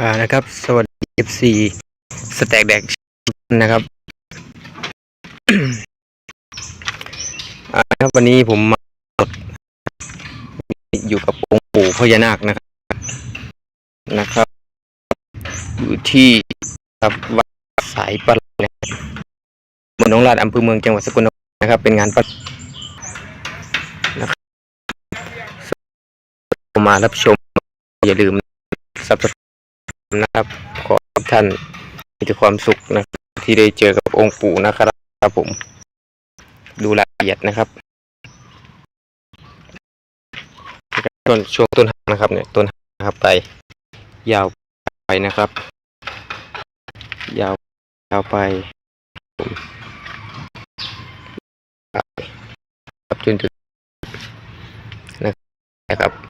อ่านะครับ สวัสดี FC สแต็กแดกนะครับอ่านะครับวันนี้ผมมาอยู่กับองค์ปู่พญานาคนะครับนะครับ อยู่ที่ครับวัดสายปลาเมืองหนองลาดอำเภอเมืองจังหวัดสกลนครนะครับ เป็นงานประนะครับมารับชมอย่าลืม นะครับ ขอท่านมีแต่ความสุขนะครับที่ได้เจอกับองค์ปู่นะครับครับผม ดูรายละเอียดนะครับต้นช่วงต้นหางนะครับเนี่ยต้นหางนะครับไป ยาวไปนะครับ ยาวยาวไปครับจนถึงนะครับ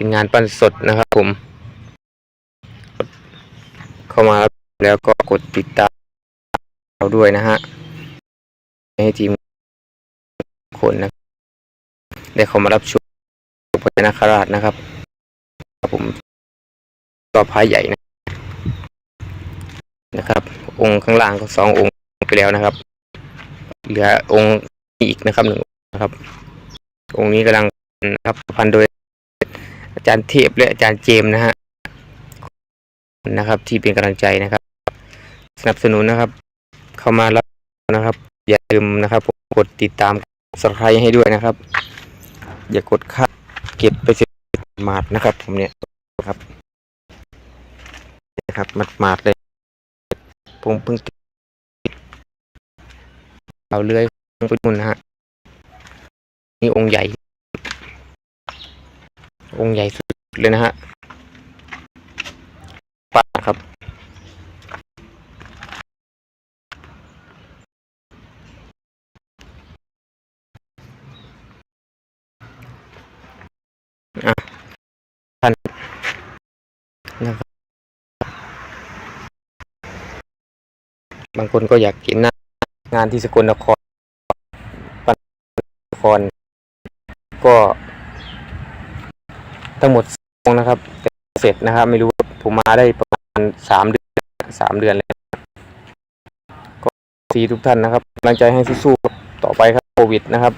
เป็นงานปั้นสดนะครับผม เข้ามาแล้วก็กดติดตามเราด้วยนะฮะให้ทีมคนนะได้เข้ามารับชมพระนาคราชนะครับผมก็พระใหญ่นะนะครับ องค์ข้างล่างก็สององค์ไปแล้วนะครับ เหลือองค์อีกนะครับหนึ่งองค์นะครับ องค์นี้กำลังนะครับพันโดย อาจารย์เทพและอาจารย์เจมส์นะฮะนะครับ ที่เป็นกำลังใจนะครับ สนับสนุนนะครับ เข้ามารับนะครับ อย่าลืมนะครับกดติดตามสไครต์ให้ด้วยนะครับ อย่ากดค่าเก็บไปเสียมาดนะครับ ผมเนี่ยครับนะครับมัดมาดเลยผมเพิ่งเอาเลื่อยไปนู่นนะฮะนี่องค์ใหญ่ องค์ใหญ่สุดเลยนะฮะป้าครับ อะท่านนะครับบางคนก็อยากเห็นหน้างานที่สกลนครปันนคร ก็ ทั้งหมดสองนะครับเสร็จนะครับ ไม่รู้ว่าผมมาได้ประมาณสามเดือนสามเดือนแล้วก็สีทุกท่านนะครับกำลังใจให้สู้ๆต่อไปครับโควิดนะครับ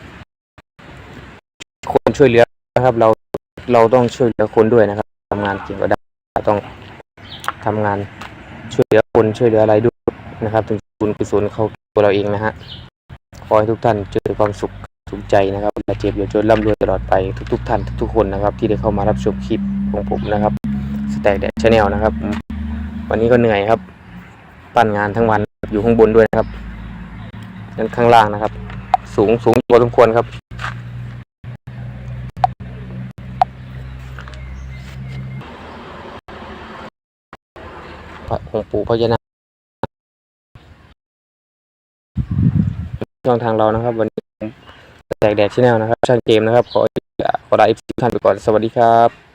คนช่วยเหลือนะครับ เราเราต้องช่วยเหลือคนด้วยนะครับทำงานจริงก็ได้ต้องทำงานช่วยเหลือคนช่วยเหลืออะไรด้วยนะครับ ถึงบุญกุศลเขาตัวเราเองนะฮะขอให้ทุกท่านเจอความสุข สุขใจนะครับอย่าเจ็บอย่าจนร่ำรวยตลอดไปทุกๆท่านทุกๆคนนะครับ ที่ได้เข้ามารับชมคลิปของผมนะครับสแต็กแดดชาแนลนะครับ วันนี้ก็เหนื่อยครับ ปั้นงานทั้งวันอยู่ข้างบนด้วยนะครับนั้นข้างล่างนะครับ สูงสูงพอสมควรครับพระองค์ปู่พญานาคช่องทางเรานะครับ วันนี้ แตกแดดชแนลนะครับช่างเกมนะครับ ขอขอลาอีกท่านไปก่อน สวัสดีครับ